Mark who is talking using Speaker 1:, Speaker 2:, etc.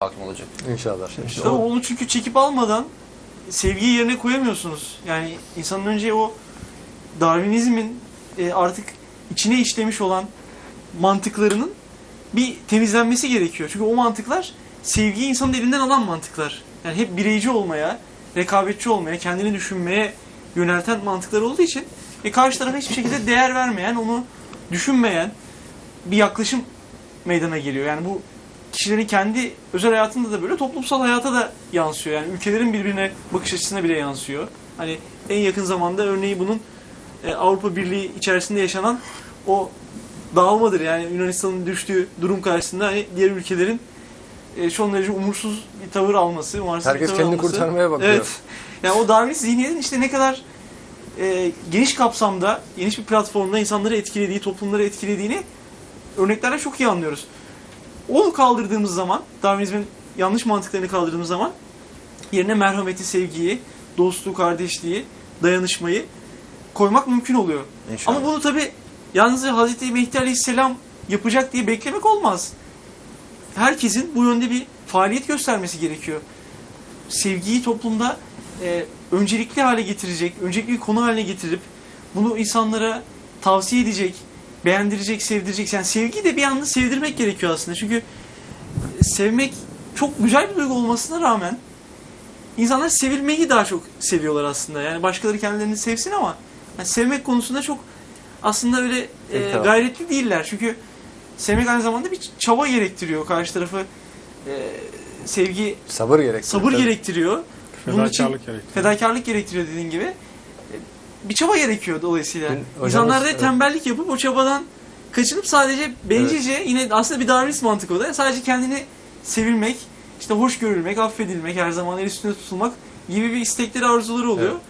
Speaker 1: hakim olacak.
Speaker 2: İnşallah.
Speaker 3: İşte onu çünkü çekip almadan sevgiyi yerine koyamıyorsunuz. Yani insanın önce o Darwinizmin e, artık içine işlemiş olan mantıklarının bir temizlenmesi gerekiyor. Çünkü o mantıklar sevgiyi insanın elinden alan mantıklar. Yani hep bireyci olmaya, rekabetçi olmaya, kendini düşünmeye yönelten mantıklar olduğu için e, karşı tarafa hiçbir şekilde değer vermeyen, onu düşünmeyen bir yaklaşım meydana geliyor. Yani bu kişilerin kendi özel hayatında da böyle toplumsal hayata da yansıyor. Yani ülkelerin birbirine bakış açısına bile yansıyor. Hani en yakın zamanda örneği bunun e, Avrupa Birliği içerisinde yaşanan o dağılmadır. Yani Yunanistan'ın düştüğü durum karşısında hani diğer ülkelerin e, son derece umursuz bir tavır alması, umarsız bir
Speaker 2: Herkes
Speaker 3: tavır
Speaker 2: kendini
Speaker 3: alması.
Speaker 2: kurtarmaya bakıyor.
Speaker 3: Evet. Yani o Darwinist zihniyetin işte ne kadar e, geniş kapsamda, geniş bir platformda insanları etkilediği, toplumları etkilediğini örneklerle çok iyi anlıyoruz. Onu kaldırdığımız zaman, Darwinizmin yanlış mantıklarını kaldırdığımız zaman yerine merhameti, sevgiyi, dostluğu, kardeşliği, dayanışmayı koymak mümkün oluyor.
Speaker 1: İnşallah.
Speaker 3: Ama bunu tabi yalnızca Hazreti Mehdi Aleyhisselam yapacak diye beklemek olmaz. Herkesin bu yönde bir faaliyet göstermesi gerekiyor. Sevgiyi toplumda e, öncelikli hale getirecek, öncelikli bir konu haline getirip bunu insanlara tavsiye edecek, beğendirecek, sevdirecek. Yani sevgiyi de bir anda sevdirmek gerekiyor aslında. Çünkü e, sevmek çok güzel bir duygu olmasına rağmen insanlar sevilmeyi daha çok seviyorlar aslında. Yani başkaları kendilerini sevsin ama yani sevmek konusunda çok aslında öyle e,
Speaker 2: tamam.
Speaker 3: gayretli değiller. Çünkü sevmek aynı zamanda bir çaba gerektiriyor. Karşı tarafı e, sevgi
Speaker 2: Sabır gerektiriyor.
Speaker 3: sabır
Speaker 2: tabii.
Speaker 3: gerektiriyor. Bunun için
Speaker 4: Fedakarlık gerektiriyor.
Speaker 3: fedakarlık gerektiriyor dediğin gibi. Bir çaba gerekiyor dolayısıyla.
Speaker 2: Hocamız-
Speaker 3: İnsanlar da
Speaker 2: evet.
Speaker 3: tembellik yapıp o çabadan kaçınıp sadece bencilce yine aslında bir Darwinist mantık o da. Sadece kendini sevilmek, işte hoş görülmek, affedilmek, her zaman el üstünde tutulmak gibi bir istekleri arzuları oluyor.
Speaker 2: Evet.